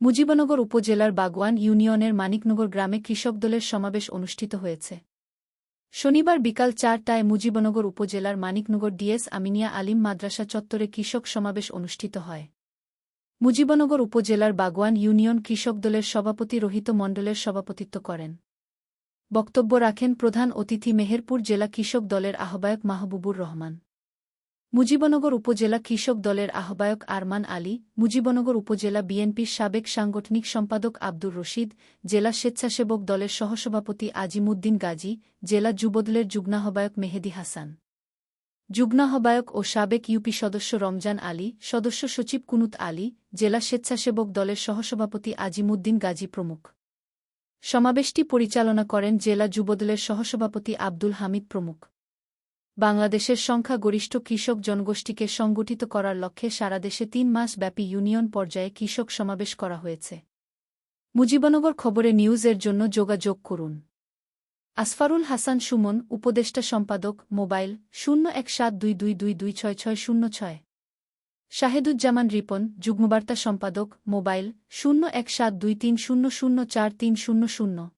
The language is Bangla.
মুজিবনগর উপজেলার বাগওয়ান ইউনিয়নের মানিকনগর গ্রামে কৃষক দলের সমাবেশ অনুষ্ঠিত হয়েছে। শনিবার বিকাল চারটায় মুজিবনগর উপজেলার মানিকনগর ডিএস আমিনিয়া আলিম মাদ্রাসা চত্বরে কৃষক সমাবেশ অনুষ্ঠিত হয়। মুজিবনগর উপজেলার বাগওয়ান ইউনিয়ন কৃষক দলের সভাপতি রোহিত মণ্ডলের সভাপতিত্ব করেন। বক্তব্য রাখেন প্রধান অতিথি মেহেরপুর জেলা কৃষক দলের আহ্বায়ক মাহবুবুর রহমান। মুজিবনগর উপজেলা কৃষক দলের আহ্বায়ক আরমান আলী, মুজিবনগর উপজেলা বিএনপির সাবেক সাংগঠনিক সম্পাদক আব্দুর রশিদ, জেলা স্বেচ্ছাসেবক দলের সহসভাপতি আজিমুদ্দিন গাজী, জেলা যুবদলের যুগ্নাহ্বায়ক মেহেদি হাসান। যুগ্নাহ্বায়ক ও সাবেক ইউপি সদস্য রমজান আলী, সদস্য সচিব কুনুত আলী, জেলা স্বেচ্ছাসেবক দলের সহসভাপতি আজিমুদ্দিন গাজী প্রমুখ। সমাবেশটি পরিচালনা করেন জেলা যুবদলের সহসভাপতি আব্দুল হামিদ প্রমুখ। বাংলাদেশের সংখ্যাগরিষ্ঠ কৃষক জনগোষ্ঠীকে সংগঠিত করার লক্ষ্যে সারা দেশে তিন মাস ব্যাপী ইউনিয়ন পর্যায়ে কৃষক সমাবেশ করা হয়েছে। মুজিবনগর খবরে নিউজের জন্য যোগাযোগ করুন। আসফারুল হাসান সুমন, উপদেষ্টা সম্পাদক, মোবাইল শূন্য এক সাত দুই দুই দুই দুই ছয় ছয় শূন্য ছয়। শাহেদুজ্জামান রিপন, যুগ্মবার্তা সম্পাদক, মোবাইল শূন্য এক সাত দুই তিন শূন্য শূন্য চার তিন শূন্য শূন্য।